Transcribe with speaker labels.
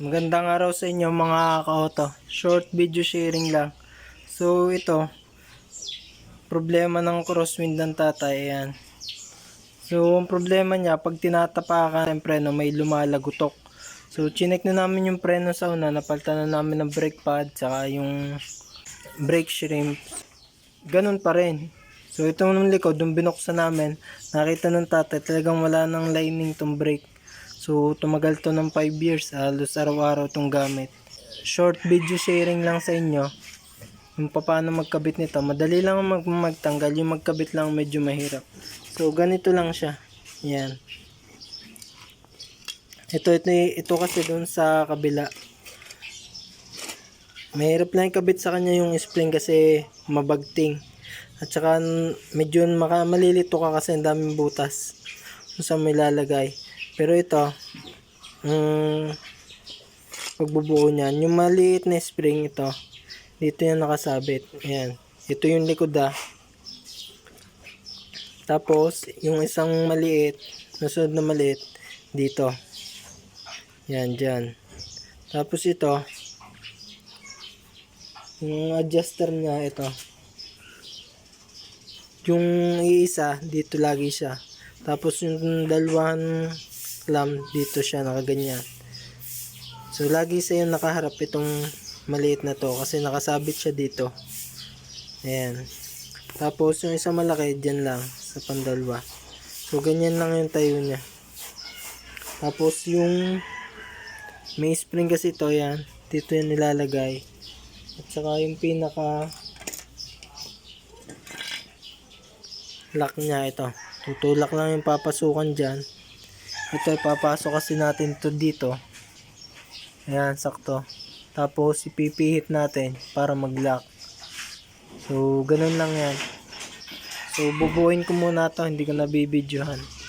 Speaker 1: Magandang araw sa inyo mga ka-auto. Short video sharing lang. So ito, problema ng crosswind ng tatay. Ayan. So ang problema niya, pag tinatapakan ng preno, may lumalagutok. So chinek na namin yung preno sa una, napalitan na namin ng brake pad, saka yung brake shrimp. Ganun pa rin. So itong likod, yung binuksan namin, nakita ng tatay, talagang wala ng lining tong brake. So, tumagal to ng 5 years. Halos araw-araw tong gamit. Short video sharing lang sa inyo. Yung paano magkabit nito. Madali lang mag magtanggal. Yung magkabit lang medyo mahirap. So, ganito lang siya. Yan. Ito, ito, ito kasi doon sa kabila. Mahirap lang ikabit sa kanya yung spring kasi mabagting. At saka medyo maka, malilito ka kasi ang daming butas kung saan may lalagay. Pero ito, um, pagbubuo niyan, yung maliit na spring ito, dito yan nakasabit. Ayan. Ito yung likod ah. Tapos, yung isang maliit, nasunod na maliit, dito. Yan, dyan. Tapos ito, yung adjuster niya, ito. Yung iisa, dito lagi siya. Tapos yung dalawahan clamp, dito siya nakaganyan. So, lagi sa yung nakaharap itong maliit na to kasi nakasabit siya dito. Ayan. Tapos, yung isa malaki, dyan lang sa pandalwa. So, ganyan lang yung tayo niya. Tapos, yung may spring kasi to yan. Dito yan nilalagay. At saka yung pinaka lock niya ito. Tutulak lang yung papasukan dyan. Ito ipapasok kasi natin to dito. Ayan, sakto. Tapos ipipihit natin para mag-lock. So, ganun lang yan. So, bubuuin ko muna to, hindi ko nabibidyohan.